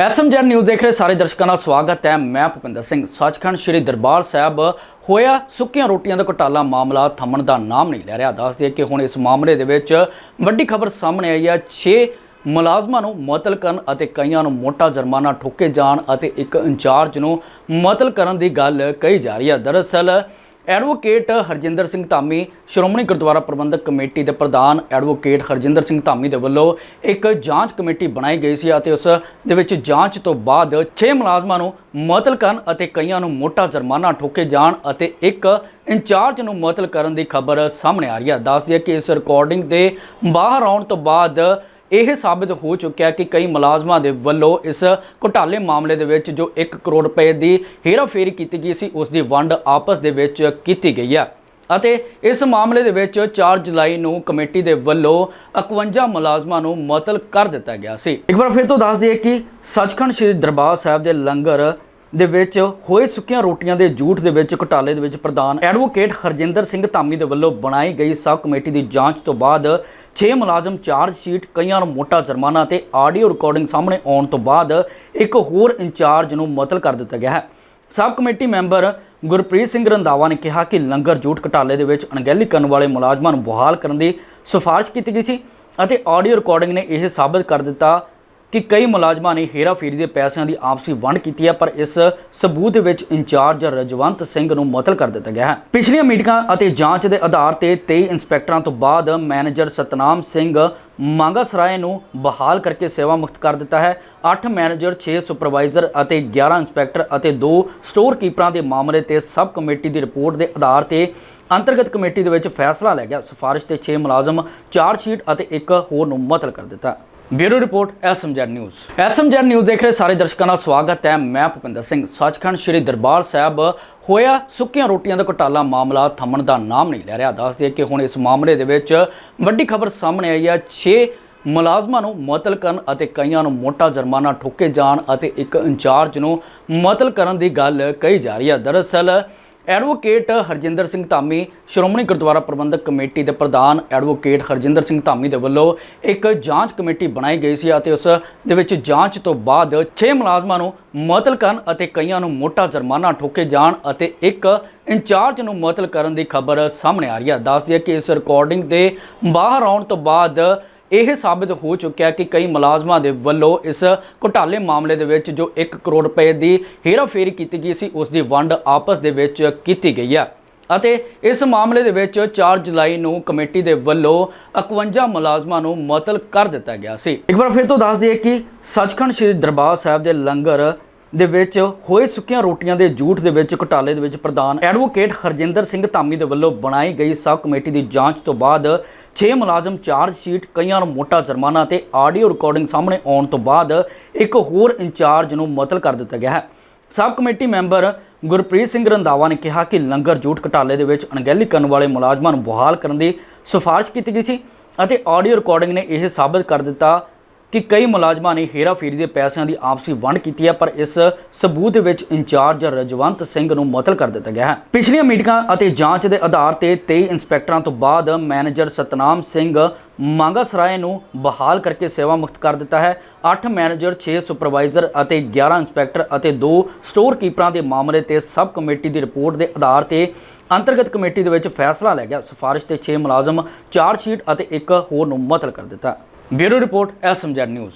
SMZ news ਦੇਖ ਰਹੇ ਸਾਰੇ ਦਰਸ਼ਕਾਂ ਦਾ ਸਵਾਗਤ ਹੈ। ਮੈਂ ਭੁਪਿੰਦਰ ਸਿੰਘ। ਸੱਚਖੰਡ ਸ੍ਰੀ ਦਰਬਾਰ ਸਾਹਿਬ ਹੋਇਆ ਸੁੱਕੀਆਂ ਰੋਟੀਆਂ ਦਾ ਘੁਟਾਲਾ ਮਾਮਲਾ ਥੰਮਣ ਦਾ ਨਾਮ ਨਹੀਂ ਲੈ ਰਿਹਾ। ਦੱਸ ਦਈਏ ਕਿ ਹੁਣ ਇਸ ਮਾਮਲੇ ਦੇ ਵਿੱਚ ਵੱਡੀ ਖਬਰ ਸਾਹਮਣੇ ਆਈ ਹੈ। 6 ਮੁਲਾਜ਼ਮਾਂ ਨੂੰ ਮੁਅਤਲ ਕਰਨ ਅਤੇ ਕਈਆਂ ਨੂੰ ਮੋਟਾ ਜੁਰਮਾਨਾ ਠੋਕੇ ਜਾਣ ਅਤੇ ਇੱਕ ਇੰਚਾਰਜ ਨੂੰ ਮੁਅਤਲ ਕਰਨ ਦੀ ਗੱਲ ਕਹੀ ਜਾ ਰਹੀ ਹੈ। ਦਰਅਸਲ ਐਡਵੋਕੇਟ ਹਰਜਿੰਦਰ ਸਿੰਘ ਧਾਮੀ, ਸ਼੍ਰੋਮਣੀ ਗੁਰਦੁਆਰਾ ਪ੍ਰਬੰਧਕ ਕਮੇਟੀ ਦੇ ਪ੍ਰਧਾਨ ਐਡਵੋਕੇਟ ਹਰਜਿੰਦਰ ਸਿੰਘ ਧਾਮੀ ਦੇ ਵੱਲੋਂ ਇੱਕ ਜਾਂਚ ਕਮੇਟੀ ਬਣਾਈ ਗਈ ਸੀ ਅਤੇ ਉਸ ਦੇ ਵਿੱਚ ਜਾਂਚ ਤੋਂ ਬਾਅਦ 6 ਮੁਲਾਜ਼ਮਾਂ ਨੂੰ ਮੁਅਤਲ ਕਰਨ ਅਤੇ ਕਈਆਂ ਨੂੰ ਮੋਟਾ ਜੁਰਮਾਨਾ ਠੋਕੇ ਜਾਣ ਅਤੇ ਇੱਕ ਇੰਚਾਰਜ ਨੂੰ ਮੁਅਤਲ ਕਰਨ ਦੀ ਖਬਰ ਸਾਹਮਣੇ ਆ ਰਹੀ ਹੈ। ਦੱਸ ਦਈਏ ਕਿ ਇਸ ਰਿਕਾਰਡਿੰਗ ਦੇ ਬਾਹਰ ਆਉਣ ਤੋਂ ਬਾਅਦ ਇਹ ਸਾਬਤ ਹੋ ਚੁੱਕਿਆ ਕਿ ਕਈ ਮੁਲਾਜ਼ਮਾਂ ਦੇ ਵੱਲੋਂ ਇਸ ਘੁਟਾਲੇ ਮਾਮਲੇ ਦੇ ਵਿੱਚ ਜੋ 1 ਕਰੋੜ ਰੁਪਏ ਦੀ ਹੇਰਾਫੇਰੀ ਕੀਤੀ ਗਈ ਸੀ, ਉਸ ਦੀ ਵੰਡ ਆਪਸ ਦੇ ਵਿੱਚ ਕੀਤੀ ਗਈ ਹੈ ਅਤੇ ਇਸ ਮਾਮਲੇ ਦੇ ਵਿੱਚ 4 ਜੁਲਾਈ ਨੂੰ ਕਮੇਟੀ ਦੇ ਵੱਲੋਂ 51 ਮੁਲਾਜ਼ਮਾਂ ਨੂੰ ਮੁਅੱਤਲ ਕਰ ਦਿੱਤਾ ਗਿਆ ਸੀ। ਇੱਕ ਵਾਰ ਫਿਰ ਤੋਂ ਦੱਸ ਦਈਏ ਕਿ ਸੱਚਖੰਡ ਸ੍ਰੀ ਦਰਬਾਰ ਸਾਹਿਬ ਦੇ ਲੰਗਰ ਦੇ ਵਿੱਚ ਹੋਏ ਸੁੱਕੀਆਂ ਰੋਟੀਆਂ ਦੇ ਝੂਠ ਦੇ ਵਿੱਚ ਘੁਟਾਲੇ ਦੇ ਵਿੱਚ ਪ੍ਰਧਾਨ ਐਡਵੋਕੇਟ ਹਰਜਿੰਦਰ ਸਿੰਘ ਧਾਮੀ ਦੇ ਵੱਲੋਂ ਬਣਾਈ ਗਈ ਸਬ ਕਮੇਟੀ ਦੀ ਜਾਂਚ ਤੋਂ ਬਾਅਦ 6 ਮੁਲਾਜ਼ਮ ਚਾਰਜ ਸ਼ੀਟ, ਕਈਆਂ ਨੂੰ ਮੋਟਾ ਜੁਰਮਾਨਾ ਤੇ ਆਡੀਓ ਰਿਕਾਰਡਿੰਗ ਸਾਹਮਣੇ ਆਉਣ ਤੋਂ ਬਾਅਦ ਇੱਕ ਹੋਰ ਇੰਚਾਰਜ ਨੂੰ ਮੁਅੱਤਲ ਕਰ ਦਿੱਤਾ ਗਿਆ ਹੈ। Sub committee member Gurpreet Singh Randhawa ਨੇ ਕਿਹਾ ਕਿ ਲੰਗਰ ਝੂਠ ਘਟਾਲੇ ਦੇ ਵਿੱਚ ਅਣਗਹਿਲੀ ਕਰਨ ਵਾਲੇ ਮੁਲਾਜ਼ਮਾਂ ਨੂੰ ਬਹਾਲ ਕਰਨ ਦੀ ਸਿਫਾਰਿਸ਼ ਕੀਤੀ ਗਈ ਸੀ ਅਤੇ ਆਡੀਓ ਰਿਕਾਰਡਿੰਗ ਨੇ ਇਹ ਸਾਬਤ ਕਰ ਦਿੱਤਾ ਕਿ ਕਈ ਮੁਲਾਜ਼ਮਾਂ ਨੇ ਹੇਰਾਫੇਰੀ ਦੇ ਪੈਸਿਆਂ ਦੀ ਆਪਸੀ ਵੰਡ ਕੀਤੀ ਹੈ, ਪਰ ਇਸ ਸਬੂਤ ਦੇ ਵਿੱਚ ਇੰਚਾਰਜ ਰਜਵੰਤ ਸਿੰਘ ਨੂੰ ਮੁਅਤਲ ਕਰ ਦਿੱਤਾ ਗਿਆ ਹੈ। ਪਿਛਲੀਆਂ ਮੀਟਿੰਗਾਂ ਅਤੇ ਜਾਂਚ ਦੇ ਆਧਾਰ ਤੇ 23 ਇੰਸਪੈਕਟਰਾਂ ਤੋਂ ਬਾਅਦ ਮੈਨੇਜਰ ਸਤਨਾਮ ਸਿੰਘ ਮੰਗਾ ਸਰਾਏ ਨੂੰ ਬਹਾਲ ਕਰਕੇ ਸੇਵਾ ਮੁਕਤ ਕਰ ਦਿੱਤਾ ਹੈ। 8 ਮੈਨੇਜਰ 6 ਸੁਪਰਵਾਈਜ਼ਰ ਅਤੇ 11 ਇੰਸਪੈਕਟਰ ਅਤੇ 2 ਸਟੋਰ ਕੀਪਰਾਂ ਦੇ ਮਾਮਲੇ ਤੇ ਸਬ ਕਮੇਟੀ ਦੀ ਰਿਪੋਰਟ ਦੇ ਆਧਾਰ ਤੇ ਅੰਤਰਗਤ ਕਮੇਟੀ ਦੇ ਵਿੱਚ ਫੈਸਲਾ ਲਿਆ ਗਿਆ। ਸਿਫਾਰਿਸ਼ ਤੇ 6 ਮੁਲਾਜ਼ਮ ਚਾਰਜ ਸ਼ੀਟ ਅਤੇ ਇੱਕ ਹੋਰ ਨੂੰ ਮੁਅਤਲ ਕਰ ਦਿੱਤਾ। Bureau report, SMZ news. SMZ news ਦੇਖ ਰਹੇ ਸਾਰੇ ਦਰਸ਼ਕਾਂ ਦਾ ਸਵਾਗਤ ਹੈ। ਮੈਂ ਭੁਪਿੰਦਰ ਸਿੰਘ। ਸੱਚਖੰਡ ਸ੍ਰੀ ਦਰਬਾਰ ਸਾਹਿਬ ਹੋਇਆ ਸੁੱਕੀਆਂ ਰੋਟੀਆਂ ਦਾ ਘੁਟਾਲਾ ਮਾਮਲਾ ਥੰਮਣ ਦਾ ਨਾਮ ਨਹੀਂ ਲੈ ਰਿਹਾ। ਦੱਸ ਦਈਏ ਕਿ ਹੁਣ ਇਸ ਮਾਮਲੇ ਦੇ ਵਿੱਚ ਵੱਡੀ ਖਬਰ ਸਾਹਮਣੇ ਆਈ ਹੈ। 6 ਮੁਲਾਜ਼ਮਾਂ ਨੂੰ ਮੁਅਤਲ ਕਰਨ ਅਤੇ ਕਈਆਂ ਨੂੰ ਮੋਟਾ ਜੁਰਮਾਨਾ ਠੋਕੇ ਜਾਣ ਅਤੇ ਇੱਕ ਇੰਚਾਰਜ ਨੂੰ ਮੁਅਤਲ ਕਰਨ ਦੀ ਗੱਲ ਕਹੀ ਜਾ ਰਹੀ ਹੈ। ਦਰਅਸਲ ਐਡਵੋਕੇਟ ਹਰਜਿੰਦਰ ਸਿੰਘ ਧਾਮੀ, ਸ਼੍ਰੋਮਣੀ ਗੁਰਦੁਆਰਾ ਪ੍ਰਬੰਧਕ ਕਮੇਟੀ ਦੇ ਪ੍ਰਧਾਨ ਐਡਵੋਕੇਟ ਹਰਜਿੰਦਰ ਸਿੰਘ ਧਾਮੀ ਦੇ ਵੱਲੋਂ ਇੱਕ ਜਾਂਚ ਕਮੇਟੀ ਬਣਾਈ ਗਈ ਸੀ ਅਤੇ ਉਸ ਦੇ ਵਿੱਚ ਜਾਂਚ ਤੋਂ ਬਾਅਦ 6 ਮੁਲਾਜ਼ਮਾਂ ਨੂੰ ਮੁਅੱਤਲ ਕਰਨ ਅਤੇ ਕਈਆਂ ਨੂੰ ਮੋਟਾ ਜੁਰਮਾਨਾ ਠੋਕੇ ਜਾਣ ਅਤੇ ਇੱਕ ਇੰਚਾਰਜ ਨੂੰ ਮੁਅੱਤਲ ਕਰਨ ਦੀ ਖਬਰ ਸਾਹਮਣੇ ਆ ਰਹੀ ਹੈ। ਦੱਸ ਦਈਏ ਕਿ ਇਸ ਰਿਕਾਰਡਿੰਗ ਦੇ ਬਾਹਰ ਆਉਣ ਤੋਂ ਬਾਅਦ ਇਹ ਸਾਬਤ ਹੋ ਚੁੱਕਿਆ ਕਿ ਕਈ ਮੁਲਾਜ਼ਮਾਂ ਦੇ ਵੱਲੋਂ ਇਸ ਘੁਟਾਲੇ ਮਾਮਲੇ ਦੇ ਵਿੱਚ ਜੋ 1 ਕਰੋੜ ਰੁਪਏ ਦੀ ਹੇਰਾਫੇਰੀ ਕੀਤੀ ਗਈ ਸੀ, ਉਸ ਦੀ ਵੰਡ ਆਪਸ ਦੇ ਵਿੱਚ ਕੀਤੀ ਗਈ ਹੈ ਅਤੇ ਇਸ ਮਾਮਲੇ ਦੇ ਵਿੱਚ 4 ਜੁਲਾਈ ਨੂੰ ਕਮੇਟੀ ਦੇ ਵੱਲੋਂ 51 ਮੁਲਾਜ਼ਮਾਂ ਨੂੰ ਮੁਅੱਤਲ ਕਰ ਦਿੱਤਾ ਗਿਆ ਸੀ। ਇੱਕ ਵਾਰ ਫਿਰ ਤੋਂ ਦੱਸ ਦਈਏ ਕਿ ਸੱਚਖੰਡ ਸ੍ਰੀ ਦਰਬਾਰ ਸਾਹਿਬ ਦੇ ਲੰਗਰ ਦੇ ਵਿੱਚ ਹੋਏ ਸੁੱਕੀਆਂ ਰੋਟੀਆਂ ਦੇ ਝੂਠ ਦੇ ਵਿੱਚ ਘੁਟਾਲੇ ਦੇ ਵਿੱਚ ਪ੍ਰਧਾਨ ਐਡਵੋਕੇਟ ਹਰਜਿੰਦਰ ਸਿੰਘ ਧਾਮੀ ਦੇ ਵੱਲੋਂ ਬਣਾਈ ਗਈ ਸਬ ਕਮੇਟੀ ਦੀ ਜਾਂਚ ਤੋਂ ਬਾਅਦ 6 ਮੁਲਾਜ਼ਮ ਚਾਰਜ ਸ਼ੀਟ, ਕਈਆਂ ਨੂੰ ਮੋਟਾ ਜੁਰਮਾਨਾ ਤੇ ਆਡੀਓ ਰਿਕਾਰਡਿੰਗ ਸਾਹਮਣੇ ਆਉਣ ਤੋਂ ਬਾਅਦ ਇੱਕ ਹੋਰ ਇੰਚਾਰਜ ਨੂੰ ਮੁਅੱਤਲ ਕਰ ਦਿੱਤਾ ਗਿਆ ਹੈ। Sub committee member Gurpreet Singh Randhawa ਨੇ ਕਿਹਾ ਕਿ ਲੰਗਰ ਝੂਠ ਘਟਾਲੇ ਦੇ ਵਿੱਚ ਅਣਗਹਿਲੀ ਕਰਨ ਵਾਲੇ ਮੁਲਾਜ਼ਮਾਂ ਨੂੰ ਬਹਾਲ ਕਰਨ ਦੀ ਸਿਫਾਰਿਸ਼ ਕੀਤੀ ਗਈ ਸੀ ਅਤੇ ਆਡੀਓ ਰਿਕਾਰਡਿੰਗ ਨੇ ਇਹ ਸਾਬਤ ਕਰ ਦਿੱਤਾ ਕਿ ਕਈ ਮੁਲਾਜ਼ਮਾਂ ਨੇ ਹੇਰਾਫੇਰੀ ਦੇ ਪੈਸਿਆਂ ਦੀ ਆਪਸੀ ਵੰਡ ਕੀਤੀ ਹੈ, ਪਰ ਇਸ ਸਬੂਤ ਦੇ ਵਿੱਚ ਇੰਚਾਰਜ ਰਜਵੰਤ ਸਿੰਘ ਨੂੰ ਮੁਅਤਲ ਕਰ ਦਿੱਤਾ ਗਿਆ ਹੈ। ਪਿਛਲੀਆਂ ਮੀਟਿੰਗਾਂ ਅਤੇ ਜਾਂਚ ਦੇ ਆਧਾਰ ਤੇ 23 ਇੰਸਪੈਕਟਰਾਂ ਤੋਂ ਬਾਅਦ ਮੈਨੇਜਰ ਸਤਨਾਮ ਸਿੰਘ ਮੰਗਾ ਸਰਾਏ ਨੂੰ ਬਹਾਲ ਕਰਕੇ ਸੇਵਾ ਮੁਕਤ ਕਰ ਦਿੱਤਾ ਹੈ। 8 ਮੈਨੇਜਰ 6 ਸੁਪਰਵਾਈਜ਼ਰ ਅਤੇ 11 ਇੰਸਪੈਕਟਰ ਅਤੇ 2 ਸਟੋਰ ਕੀਪਰਾਂ ਦੇ ਮਾਮਲੇ ਤੇ ਸਬ ਕਮੇਟੀ ਦੀ ਰਿਪੋਰਟ ਦੇ ਆਧਾਰ ਤੇ ਅੰਤਰਗਤ ਕਮੇਟੀ ਦੇ ਵਿੱਚ ਫੈਸਲਾ ਲਿਆ ਗਿਆ। ਸਿਫਾਰਿਸ਼ ਤੇ 6 ਮੁਲਾਜ਼ਮ ਚਾਰਜ ਸ਼ੀਟ ਅਤੇ ਇੱਕ ਹੋਰ ਨੂੰ ਮੁਅਤਲ ਕਰ ਦਿੱਤਾ। Bureau report SMZ news.